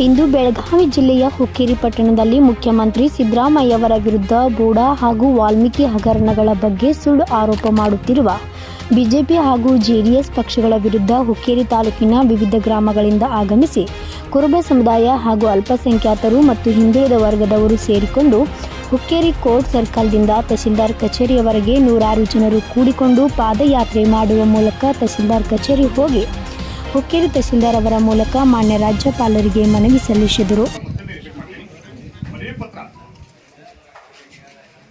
ಇಂದು ಬೆಳಗಾವಿ ಜಿಲ್ಲೆಯ ಹುಕ್ಕೇರಿ ಪಟ್ಟಣದಲ್ಲಿ ಮುಖ್ಯಮಂತ್ರಿ ಸಿದ್ದರಾಮಯ್ಯವರ ವಿರುದ್ಧ ಬೋಡಾ ಹಾಗೂ ವಾಲ್ಮೀಕಿ ಹಗರಣಗಳ ಬಗ್ಗೆ ಸುಳ್ಳು ಆರೋಪ ಮಾಡುತ್ತಿರುವ ಬಿಜೆಪಿ ಹಾಗೂ ಜೆಡಿಎಸ್ ಪಕ್ಷಗಳ ವಿರುದ್ಧ ಹುಕ್ಕೇರಿ ತಾಲೂಕಿನ ವಿವಿಧ ಗ್ರಾಮಗಳಿಂದ ಆಗಮಿಸಿ ಕುರುಬ ಸಮುದಾಯ ಹಾಗೂ ಅಲ್ಪಸಂಖ್ಯಾತರು ಮತ್ತು ಹಿಂದುಳಿದ ವರ್ಗದವರು ಸೇರಿಕೊಂಡು ಹುಕ್ಕೇರಿ ಕೋರ್ಟ್ ಸರ್ಕಲ್ದಿಂದ ತಹಸೀಲ್ದಾರ್ ಕಚೇರಿಯವರೆಗೆ ನೂರಾರು ಜನರು ಕೂಡಿಕೊಂಡು ಪಾದಯಾತ್ರೆ ಮಾಡುವ ಮೂಲಕ ತಹಸೀಲ್ದಾರ್ ಕಚೇರಿ ಹೋಗಿ ಹುಕ್ಕೇರಿ ತಹಸೀಲ್ದಾರ್ ಅವರ ಮೂಲಕ ಮಾನ್ಯ ರಾಜ್ಯಪಾಲರಿಗೆ ಮನವಿ ಸಲ್ಲಿಸಿದರು.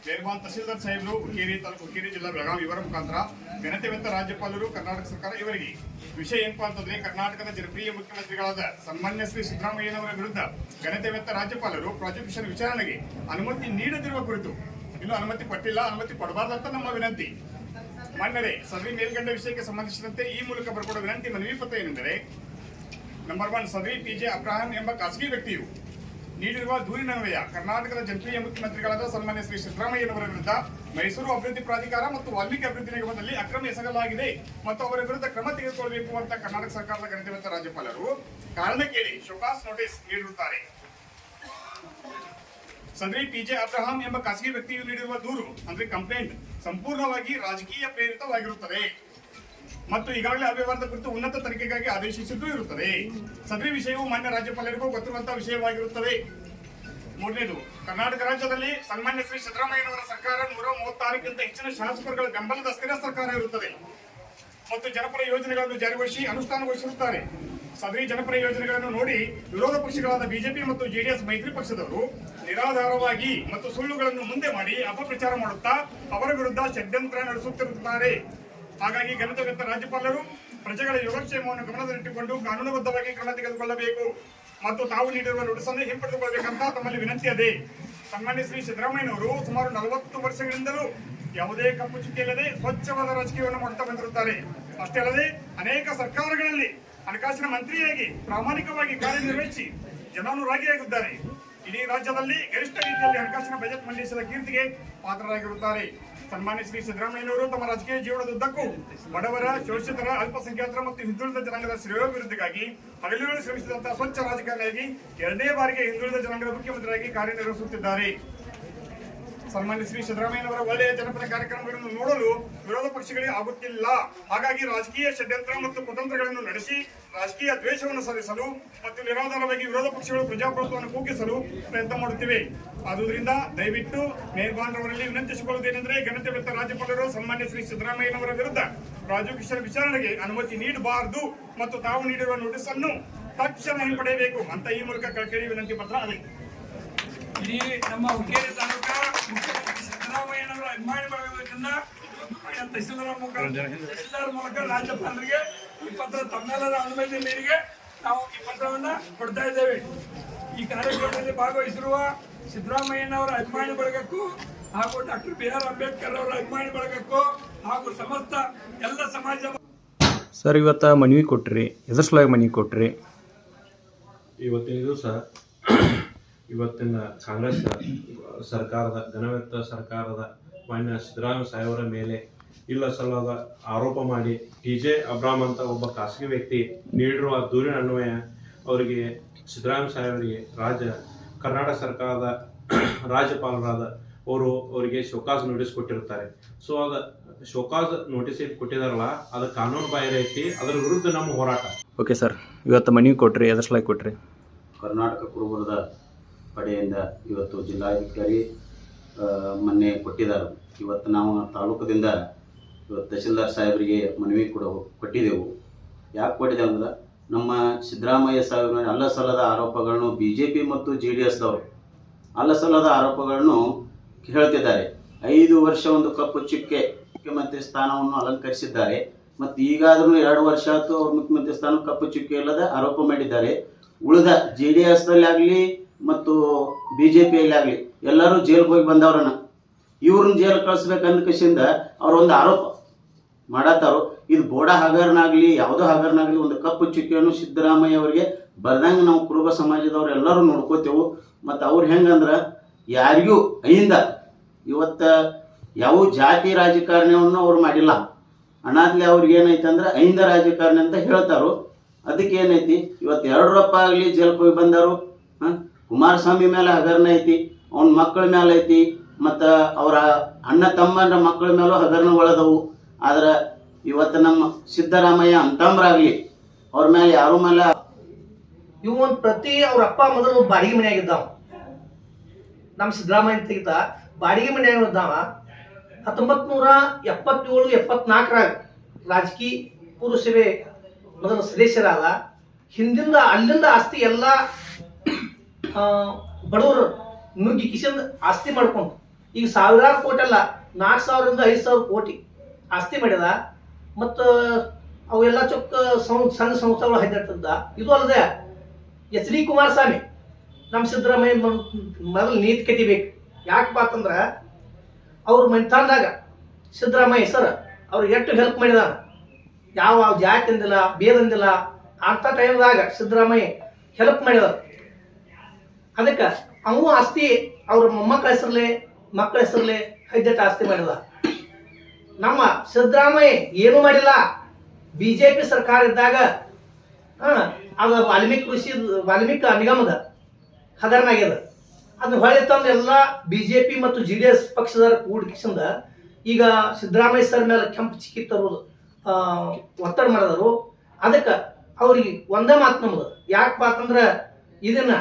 ಬೇರ್ಮಾನ್ ತಹಸೀಲ್ದಾರ್ ಸಾಹೇಬರು, ಹುಕ್ಕೇರಿ ತಾಲೂಕು ಹುಕ್ಕೇರಿ ಜಿಲ್ಲಾ ಬೆಳಗಾವಿ ಇವರ ಮುಖಾಂತರ ಘನತೆವೆತ್ತ ರಾಜ್ಯಪಾಲರು, ಕರ್ನಾಟಕ ಸರ್ಕಾರ ಇವರಿಗೆ. ವಿಷಯ ಏನಪ್ಪಾ ಅಂತಂದ್ರೆ ಕರ್ನಾಟಕದ ಜನಪ್ರಿಯ ಮುಖ್ಯಮಂತ್ರಿಗಳಾದ ಸನ್ಮಾನ್ಯ ಶ್ರೀ ಸಿದ್ದರಾಮಯ್ಯನವರ ವಿರುದ್ಧ ಘನತೆವೆತ್ತ ರಾಜ್ಯಪಾಲರು ಪ್ರಾಸಿಕ್ಯೂಷನ್ ವಿಚಾರಣೆಗೆ ಅನುಮತಿ ನೀಡದಿರುವ ಕುರಿತು. ಇನ್ನು ಅನುಮತಿ ಪಟ್ಟಿಲ್ಲ, ಅನುಮತಿ ಕೊಡಬಾರ್ದಂತ ನಮ್ಮ ವಿನಂತಿ. ಮಾನ್ಯರೇ ಸದರಿ ಮೇಲ್ಗಂಡ ವಿಷಯಕ್ಕೆ ಸಂಬಂಧಿಸಿದಂತೆ ಈ ಮೂಲಕ ಬರ್ಕೊಡೋ ವಿನಂತಿ ಮನವಿ ಪತ್ರ ಏನೆಂದರೆ ನಂಬರ್ ಒನ್ ಸದರಿ ಪಿಜೆ ಅಬ್ರಾಹಂ ಎಂಬ ಖಾಸಗಿ ವ್ಯಕ್ತಿಯು ನೀಡಿರುವ ದೂರಿನನ್ವಯ ಕರ್ನಾಟಕದ ಜನಪ್ರಿಯ ಮುಖ್ಯಮಂತ್ರಿಗಳಾದ ಸನ್ಮಾನ್ಯ ಶ್ರೀ ಸಿದ್ದರಾಮಯ್ಯನವರ ವಿರುದ್ಧ ಮೈಸೂರು ಅಭಿವೃದ್ಧಿ ಪ್ರಾಧಿಕಾರ ಮತ್ತು ವಾಲ್ಮೀಕಿ ಅಭಿವೃದ್ಧಿ ನಿಗಮದಲ್ಲಿ ಅಕ್ರಮ ಎಸಗಲಾಗಿದೆ ಮತ್ತು ಅವರ ವಿರುದ್ಧ ಕ್ರಮ ತೆಗೆದುಕೊಳ್ಳಬೇಕು ಅಂತ ಕರ್ನಾಟಕ ಸರ್ಕಾರದ ಗಣಿತವಂತ ರಾಜ್ಯಪಾಲರು ಕಾರಣ ಕೇಳಿ, ಶೋಕಾಸ್ ನೋಟಿಸ್ ನೀಡಿರುತ್ತಾರೆ. ಸದರಿ ಪಿಜೆ ಅಬ್ರಹಾಂ ಎಂಬ ಖಾಸಗಿ ವ್ಯಕ್ತಿಯು ನೀಡಿರುವ ದೂರು, ಅಂದ್ರೆ ಕಂಪ್ಲೇಂಟ್, ಸಂಪೂರ್ಣವಾಗಿ ರಾಜಕೀಯ ಪ್ರೇರಿತವಾಗಿರುತ್ತದೆ. ಮತ್ತು ಈಗಾಗಲೇ ಅವ್ಯವಹಾರದ ಕುರಿತು ಉನ್ನತ ತನಿಖೆಗಾಗಿ ಆದೇಶಿಸಿದ್ದು ಇರುತ್ತದೆ. ಸದರಿ ವಿಷಯವು ಮಾನ್ಯ ರಾಜ್ಯಪಾಲರಿಗೂ ಗೊತ್ತಿರುವಂತಹ ವಿಷಯವಾಗಿರುತ್ತದೆ. ಮೂರನೇದು, ಕರ್ನಾಟಕ ರಾಜ್ಯದಲ್ಲಿ ಸನ್ಮಾನ್ಯ ಶ್ರೀ ಸಿದ್ದರಾಮಯ್ಯನವರ ಸರ್ಕಾರ ನೂರ ಮೂವತ್ತಾರಕ್ಕಿಂತ ಹೆಚ್ಚಿನ ಶಾಸಕರುಗಳ ಬೆಂಬಲದ ಸ್ಥಿರ ಸರ್ಕಾರ ಇರುತ್ತದೆ. ಮತ್ತು ಜನಪರ ಯೋಜನೆಗಳನ್ನು ಜಾರಿಗೊಳಿಸಿ ಅನುಷ್ಠಾನಗೊಳಿಸಿರುತ್ತಾರೆ. ಸದರಿ ಜನಪರ ಯೋಜನೆಗಳನ್ನು ನೋಡಿ ವಿರೋಧ ಪಕ್ಷಗಳಾದ ಬಿಜೆಪಿ ಮತ್ತು ಜೆಡಿಎಸ್ ಮೈತ್ರಿ ಪಕ್ಷದವರು ನಿರಾಧಾರವಾಗಿ ಮತ್ತು ಸುಳ್ಳುಗಳನ್ನು ಮುಂದೆ ಮಾಡಿ ಅಪಪ್ರಚಾರ ಮಾಡುತ್ತಾ ಅವರ ವಿರುದ್ಧ ಷಡ್ಯಂತ್ರ ನಡೆಸುತ್ತಿರುತ್ತಾರೆ. ಹಾಗಾಗಿ ಘನತೆವೆತ್ತ ರಾಜ್ಯಪಾಲರು ಪ್ರಜೆಗಳ ಯೋಗಕ್ಷೇಮವನ್ನು ಗಮನದಲ್ಲಿಟ್ಟುಕೊಂಡು ಕಾನೂನುಬದ್ಧವಾಗಿ ಕ್ರಮ ತೆಗೆದುಕೊಳ್ಳಬೇಕು ಮತ್ತು ತಾವು ನೀಡಿರುವ ನೋಟಿಸನ್ನು ಹಿಂಪಡೆದುಕೊಳ್ಳಬೇಕಂತ ತಮ್ಮಲ್ಲಿ ವಿನಂತಿ ಇದೆ ಸನ್ಮಾನ್ಯ ಶ್ರೀ ಸಿದ್ದರಾಮಯ್ಯನವರು ಸುಮಾರು ನಲವತ್ತು ವರ್ಷಗಳಿಂದಲೂ ಯಾವುದೇ ಕಪ್ಪು ಚುಕ್ಕಿ ಇಲ್ಲದೆ ಸ್ವಚ್ಛವಾದ ರಾಜಕೀಯವನ್ನು ಮಾಡುತ್ತಾ ಬಂದಿರುತ್ತಾರೆ. ಅಷ್ಟೇ ಅಲ್ಲದೆ ಅನೇಕ ಸರ್ಕಾರಗಳಲ್ಲಿ ಹಣಕಾಸಿನ ಮಂತ್ರಿಯಾಗಿ ಪ್ರಾಮಾಣಿಕವಾಗಿ ಕಾರ್ಯನಿರ್ವಹಿಸಿ ಜನಾನುರಾಗಿಯಾಗಿದ್ದಾರೆ. ಇಡೀ ರಾಜ್ಯದಲ್ಲಿ ಗರಿಷ್ಠ ರೀತಿಯಲ್ಲಿ ಹಣಕಾಸಿನ ಬಜೆಟ್ ಮಂಡಿಸಿದ ಕೀರ್ತಿಗೆ ಪಾತ್ರರಾಗಿರುತ್ತಾರೆ. ಸನ್ಮಾನ್ಯ ಶ್ರೀ ಸಿದ್ದರಾಮಯ್ಯನವರು ತಮ್ಮ ರಾಜಕೀಯ ಜೀವನದುದ್ದಕ್ಕೂ ಬಡವರ ಶೋಷಿತರ ಅಲ್ಪಸಂಖ್ಯಾತರ ಮತ್ತು ಹಿಂದುಳಿದ ಜನಾಂಗದ ಶ್ರೇಯೋಭಿವೃದ್ಧಿಗಾಗಿ ಹಗಲಿರುಳು ಶ್ರಮಿಸಿದಂತಹ ಸ್ವಚ್ಛ ರಾಜಕಾರಣಿಯಾಗಿ ಎರಡನೇ ಬಾರಿಗೆ ಹಿಂದುಳಿದ ಜನಾಂಗದ ಮುಖ್ಯಮಂತ್ರಿಯಾಗಿ ಕಾರ್ಯನಿರ್ವಹಿಸುತ್ತಿದ್ದಾರೆ. ಸನ್ಮಾನ್ಯ ಶ್ರೀ ಸಿದ್ದರಾಮಯ್ಯನವರ ಒಳ್ಳೆಯ ಜನಪದ ಕಾರ್ಯಕ್ರಮಗಳನ್ನು ನೋಡಲು ವಿರೋಧ ಪಕ್ಷಗಳಿಗೆ ಆಗುತ್ತಿಲ್ಲ. ಹಾಗಾಗಿ ರಾಜಕೀಯ ಷಡ್ಯಂತ್ರ ಮತ್ತು ಕುತಂತ್ರಗಳನ್ನು ನಡೆಸಿ ರಾಜಕೀಯ ದ್ವೇಷವನ್ನು ಸಲ್ಲಿಸಲು ಮತ್ತು ನಿರಾಧಾರವಾಗಿ ವಿರೋಧ ಪಕ್ಷಗಳು ಪ್ರಜಾಪ್ರಭುತ್ವವನ್ನು ಕೂಗಿಸಲು ಪ್ರಯತ್ನ ಮಾಡುತ್ತಿವೆ. ಆದುದರಿಂದ ದಯವಿಟ್ಟು ಮೇಲ್ಬಾಂಡ್ರವರಲ್ಲಿ ವಿನಂತಿಸಿಕೊಳ್ಳುವುದೇನೆಂದರೆ ಘನತೆ ಬೆತ್ತ ರಾಜ್ಯಪಾಲರು, ಸನ್ಮಾನ್ಯ ಶ್ರೀ ಸಿದ್ದರಾಮಯ್ಯನವರ ವಿರುದ್ಧ ಪ್ರಾಸಿಕ್ಯೂಷನ್ ವಿಚಾರಣೆಗೆ ಅನುಮತಿ ನೀಡಬಾರದು ಮತ್ತು ತಾವು ನೀಡಿರುವ ನೋಟಿಸ್ ಅನ್ನು ತಕ್ಷಣ ಹಿಂಪಡೆಯಬೇಕು ಅಂತ ಈ ಮೂಲಕ ಕಳಕಳಿ ವಿನಂತಿ ಪತ್ರ ಇಡೀ ನಮ್ಮ ಹುಕ್ಕೇರಿ ತಾಲೂಕ ಸಿದ್ದರಾಮಯ್ಯನವರ ಅಭಿಮಾನಿ ಬಳಗದಿಂದ ತಹಸೀಲ್ದಾರ್ ಮುಖಾಂತರ ತಹಸೀಲ್ದಾರ್ ಮೂಲಕ ರಾಜ್ಯಪಾಲರಿಗೆ ಈ ಪತ್ರ ತಮ್ಮೆಲ್ಲರ ಅನುಮತಿ ಮೇರೆಗೆ ನಾವು ಈ ಪತ್ರವನ್ನ ಕೊಡ್ತಾ ಇದ್ದೇವೆ. ಈ ಕಾರ್ಯಕ್ರಮದಲ್ಲಿ ಭಾಗವಹಿಸಿರುವ ಸಿದ್ದರಾಮಯ್ಯನವರ ಅಭಿಮಾನಿ ಬಳಗಕ್ಕೂ ಹಾಗೂ ಡಾಕ್ಟರ್ ಬಿ ಆರ್ ಅಂಬೇಡ್ಕರ್ ಅವರ ಅಭಿಮಾನಿ ಬಳಗಕ್ಕೂ ಹಾಗೂ ಸಮಸ್ತ ಎಲ್ಲ ಸಮಾಜ ಸರ್ ಇವತ್ತ ಮನವಿ ಕೊಟ್ರಿ ಎದ್ರ ಸಲುವಾಗಿ ಮನವಿ ಕೊಟ್ರಿ. ಇವತ್ತಿನ ದಿವಸ ಇವತ್ತಿನ ಕಾಂಗ್ರೆಸ್ ಸರ್ಕಾರದ ಘನವೆತ್ತ ಸರ್ಕಾರದ ಮಾನ್ಯ ಸಿದ್ದರಾಮಯ್ಯ ಸಾಹೇಬರ ಮೇಲೆ ಇಲ್ಲ ಸಲ್ಲದ ಆರೋಪ ಮಾಡಿ ಟಿ ಜೆ ಅಬ್ರಾಮ್ ಅಂತ ಒಬ್ಬ ಖಾಸಗಿ ವ್ಯಕ್ತಿ ನೀಡಿರುವ ದೂರಿನ ಅನ್ವಯ ಅವರಿಗೆ ಸಿದ್ದರಾಮಯ್ಯ ಸಾಹೇಬರಿಗೆ ರಾಜ್ಯ ಕರ್ನಾಟಕ ಸರ್ಕಾರದ ರಾಜ್ಯಪಾಲರಾದ ಅವರು ಅವರಿಗೆ ಶೋಕಾಸ್ ನೋಟಿಸ್ ಕೊಟ್ಟಿರ್ತಾರೆ ಸೊ ಅದ ಶೋಕಾಸ್ ನೋಟಿಸ್ ಏನು ಕೊಟ್ಟಿದಾರಲ್ಲ ಅದು ಕಾನೂನು ಬಾಹಿರ ಐತಿ ಅದರ ವಿರುದ್ಧ ನಮ್ಮ ಹೋರಾಟ. ಓಕೆ ಸರ್ ಇವತ್ತು ಮನವಿ ಕೊಟ್ರಿ ಎದರ್ಸ್ಲಾಗಿ ಕೊಟ್ರಿ. ಕರ್ನಾಟಕ ಕುರುಬರದ ಕಡೆಯಿಂದ ಇವತ್ತು ಜಿಲ್ಲಾಧಿಕಾರಿ ಮೊನ್ನೆ ಕೊಟ್ಟಿದ್ದಾರೆ. ಇವತ್ತು ನಾವು ತಾಲೂಕದಿಂದ ಇವತ್ತು ತಹಸೀಲ್ದಾರ್ ಸಾಹೇಬರಿಗೆ ಮನವಿ ಕೂಡ ಕೊಟ್ಟಿದ್ದೆವು. ಯಾಕೆ ಕೊಟ್ಟಿದ್ದೇವೆ ಅಂದ್ರೆ, ನಮ್ಮ ಸಿದ್ದರಾಮಯ್ಯ ಸಾಹೇಬ್ರ ಅಲ್ಲ ಸಲ್ಲದ ಆರೋಪಗಳನ್ನು ಬಿ ಜೆ ಪಿ ಮತ್ತು ಜೆ ಡಿ ಎಸ್ದವರು ಅಲ್ಲ ಸಲ್ಲದ ಆರೋಪಗಳನ್ನು ಹೇಳ್ತಿದ್ದಾರೆ. ಐದು ವರ್ಷ ಒಂದು ಕಪ್ಪು ಚುಕ್ಕೆ ಮುಖ್ಯಮಂತ್ರಿ ಸ್ಥಾನವನ್ನು ಅಲಂಕರಿಸಿದ್ದಾರೆ. ಮತ್ತು ಈಗಾದರೂ ಎರಡು ವರ್ಷ ಆಯ್ತು ಮುಖ್ಯಮಂತ್ರಿ ಸ್ಥಾನ ಕಪ್ಪು ಚುಕ್ಕೆ ಇಲ್ಲದ ಆರೋಪ ಮಾಡಿದ್ದಾರೆ. ಉಳಿದ ಜೆ ಡಿ ಎಸ್ನಲ್ಲಿ ಆಗಲಿ ಮತ್ತು ಬಿ ಜೆ ಪಿಯಲ್ಲಿ ಆಗಲಿ, ಎಲ್ಲರೂ ಜೈಲಿಗೆ ಹೋಗಿ ಬಂದವ್ರನ್ನ. ಇವ್ರನ್ನ ಜೈಲು ಕಳಿಸ್ಬೇಕಂದ ಕಸಿಂದ ಅವ್ರೊಂದು ಆರೋಪ ಮಾಡತ್ತಾರೋ. ಇದು ಬೋಡ ಹಗರನಾಗಲಿ, ಯಾವುದೋ ಹಗರನಾಗಲಿ, ಒಂದು ಕಪ್ಪು ಚುಕ್ಕಿಯನ್ನು ಸಿದ್ದರಾಮಯ್ಯ ಅವರಿಗೆ ಬರ್ದಂಗೆ ನಾವು ಕುರುಬ ಸಮಾಜದವ್ರು ಎಲ್ಲರೂ ನೋಡ್ಕೋತೇವು. ಮತ್ತು ಅವ್ರು ಹೆಂಗಂದ್ರೆ, ಯಾರಿಗೂ ಅಹಿಂದ ಇವತ್ತು ಯಾವ ಜಾತಿ ರಾಜಕಾರಣವನ್ನು ಅವ್ರು ಮಾಡಿಲ್ಲ. ಅನಾದ್ಲಿ ಅವ್ರಿಗೆ ಏನೈತೆ ಅಂದ್ರೆ ಅಹಿಂದ ರಾಜಕಾರಣಿ ಅಂತ ಹೇಳ್ತಾರೋ. ಅದಕ್ಕೆ ಏನೈತಿ ಇವತ್ತು ಎರಡರಪ್ಪ ಆಗಲಿ ಜೈಲ್ಗೆ ಹೋಗಿ ಬಂದರು, ಹಾಂ? ಕುಮಾರಸ್ವಾಮಿ ಮೇಲೆ ಹಗರಣ ಐತಿ, ಅವನ ಮಕ್ಕಳ ಮೇಲೆ ಐತಿ, ಮತ್ತು ಅವರ ಅಣ್ಣ ತಮ್ಮನ ಮಕ್ಕಳ ಮೇಲೂ ಹಗರಣಗಳದವು. ಆದ್ರೆ ಇವತ್ತು ನಮ್ಮ ಸಿದ್ದರಾಮಯ್ಯ ಅಂತಂಬ್ರಾಗಲಿ ಅವ್ರ ಮೇಲೆ ಯಾರು ಮೇಲೆ ಇವು ಒಂದು ಪ್ರತಿ ಅವ್ರ ಅಪ್ಪ ಮೊದಲು ಬಾಡಿಗೆ ಮನೆಯಾಗಿದ್ದಾವ ನಮ್ಮ ಸಿದ್ದರಾಮಯ್ಯ ತೆಗಿತ, ಬಾಡಿಗೆ ಮನೆಯಾಗಿದ್ದಾವ ಹತ್ತೊಂಬತ್ತು ನೂರ ಎಪ್ಪತ್ತೇಳು, ಎಪ್ಪತ್ನಾಲ್ಕರಾಗ ರಾಜಕೀಯ ಪುರುಷವೇ ಮೊದಲು ಸದಸ್ಯರಾದ, ಹಿಂದಿಂದ ಅಲ್ಲಿಂದ ಆಸ್ತಿ ಎಲ್ಲ ಬಡವರು ನುಗ್ಗಿ ಕಿಶನ್ ಆಸ್ತಿ ಮಾಡ್ಕೊಂಡು. ಈಗ ಸಾವಿರಾರು ಕೋಟಿ ಅಲ್ಲ, ನಾಲ್ಕು ಸಾವಿರದಿಂದ ಐದು ಸಾವಿರ ಕೋಟಿ ಆಸ್ತಿ ಮಾಡ್ಯದ ಮತ್ತು ಅವೆಲ್ಲ ಚೊಕ್ಕ ಸಣ್ಣ ಸಂಸ್ಥೆಗಳು ಹೈದರ್ತದ ಇದು ಅಲ್ಲದೆ ಎಚ್ ಡಿ ಕುಮಾರಸ್ವಾಮಿ, ನಮ್ಮ ಸಿದ್ದರಾಮಯ್ಯ ಮೊದ್- ಮೊದಲು ನೀತಿ ಕಟ್ಟಿಬೇಕು ಯಾಕಪ್ಪ ಅಂತಂದ್ರೆ ಅವ್ರ ಮನೆತನದಾಗ ಸಿದ್ದರಾಮಯ್ಯ ಸರ್ ಅವ್ರು ಎಷ್ಟು ಹೆಲ್ಪ್ ಮಾಡಿದಾನ. ಯಾವ ಜಾತಿ ಅಂದಿಲ್ಲ ಭೇದ ಅಂದಿಲ್ಲ ಅಂಥ ಟೈಮ್ದಾಗ ಸಿದ್ದರಾಮಯ್ಯ ಹೆಲ್ಪ್ ಮಾಡಿದಾರ. ಅದಕ್ಕೆ ಅವು ಆಸ್ತಿ ಅವ್ರ ಮೊಮ್ಮಕ್ಕಳ ಹೆಸರಲ್ಲೇ, ಮಕ್ಕಳ ಹೆಸರಲ್ಲೇ ಹೈದಟ್ಟು ಆಸ್ತಿ ಮಾಡಿಲ್ಲ. ನಮ್ಮ ಸಿದ್ದರಾಮಯ್ಯ ಏನು ಮಾಡಿಲ್ಲ? ಬಿ ಜೆ ಪಿ ಸರ್ಕಾರ ಇದ್ದಾಗ ಅದು ವಾಲ್ಮೀಕಿ ಕೃಷಿ, ವಾಲ್ಮೀಕಿ ನಿಗಮದ ಹಗರಣ ಆಗ್ಯದ. ಅದನ್ನ ಹೊಳೆ ತಂದು ಎಲ್ಲ ಬಿ ಜೆ ಪಿ ಮತ್ತು ಜೆ ಡಿ ಎಸ್ ಪಕ್ಷದ ಕೂಡಿಸಿಂದ ಈಗ ಸಿದ್ದರಾಮಯ್ಯ ಸರ್ ಮೇಲೆ ಕೆಂಪು ಚಿಕ್ಕಿ ತರೋದು ಒತ್ತಡ ಮಾಡಿದರು. ಅದಕ್ಕೆ ಅವ್ರಿಗೆ ಒಂದೇ ಮಾತು ನಮ್ದು. ಯಾಕಪ್ಪ ಅಂತಂದ್ರೆ ಇದನ್ನ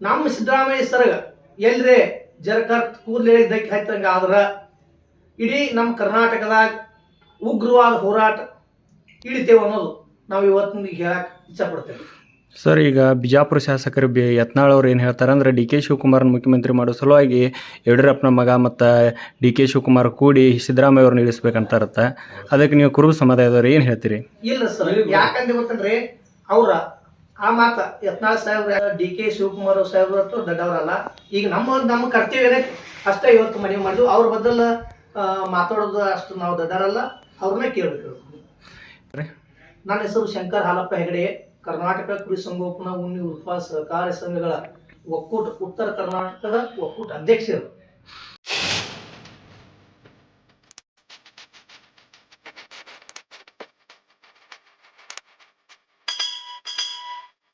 ನಮ್ಮ ಸಿದ್ದರಾಮಯ್ಯ ಸರ್ಗ ಎಲ್ರೇ ಜರಕರ್ ಕೂದಲೇ ದಕ್ಕಿ ಹತ್ತಂಗ ಆದ್ರ ಇಡೀ ನಮ್ಮ ಕರ್ನಾಟಕದಾಗ ಉಗ್ರವಾದ ಹೋರಾಟ ಇಳಿತೇವೆ ಅನ್ನೋದು ನಾವು ಇವತ್ತಿನ ಹೇಳಕ್ ಇಚ್ಛಪಡ್ತೇವೆ ಸರ್ ಈಗ ಬಿಜಾಪುರ ಶಾಸಕರು ಬಿ ಯತ್ನಾಳ್ ಅವ್ರು ಏನು ಹೇಳ್ತಾರೆ ಅಂದ್ರೆ ಡಿ ಕೆ ಶಿವಕುಮಾರ್ನ ಮುಖ್ಯಮಂತ್ರಿ ಮಾಡೋ ಸಲುವಾಗಿ ಯಡಿಯೂರಪ್ಪನ ಮಗ ಮತ್ತು ಡಿ ಕೆ ಶಿವಕುಮಾರ್ ಕೂಡಿ ಸಿದ್ದರಾಮಯ್ಯ ಅವ್ರನ್ನ ಇಳಿಸ್ಬೇಕಂತ ಇರುತ್ತೆ. ಅದಕ್ಕೆ ನೀವು ಕುರುಬ ಸಮುದಾಯದವ್ರು ಏನು ಹೇಳ್ತೀರಿ? ಇಲ್ಲ ಸರ್ ಯಾಕಂದ್ರೆ ಗೊತ್ತಂದ್ರೆ ಅವ್ರ ಆ ಮಾತ ಯತ್ನಾಳ್ ಸಾಹೇಬ್ರ ಡಿ ಕೆ ಶಿವಕುಮಾರ್ ಸಾಹೇಬ್ರ ಹತ್ರ ದೊಡ್ಡವರಲ್ಲ. ಈಗ ನಮ್ಮ ನಮ್ಮ ಕರ್ತವ್ಯನೇ ಅಷ್ಟೇ ಇವತ್ತು ಮನವಿ ಮಾಡಿದ್ವು. ಅವ್ರ ಬದಲ ಮಾತಾಡೋದು ಅಷ್ಟು ನಾವು ದೊಡ್ಡರಲ್ಲ ಅವ್ರನ್ನ ಕೇಳಬೇಕು. ನನ್ನ ಹೆಸರು ಶಂಕರ್ ಹಾಲಪ್ಪ ಹೆಗಡೆ. ಕರ್ನಾಟಕ ಕೃಷಿ ಸಂಗೋಪನಾ ಉಣ್ಣಿ ಉತ್ಪಾದ ಸಹಕಾರ ಸಂಘಗಳ ಒಕ್ಕೂಟ ಉತ್ತರ ಕರ್ನಾಟಕದ ಒಕ್ಕೂಟ ಅಧ್ಯಕ್ಷರು.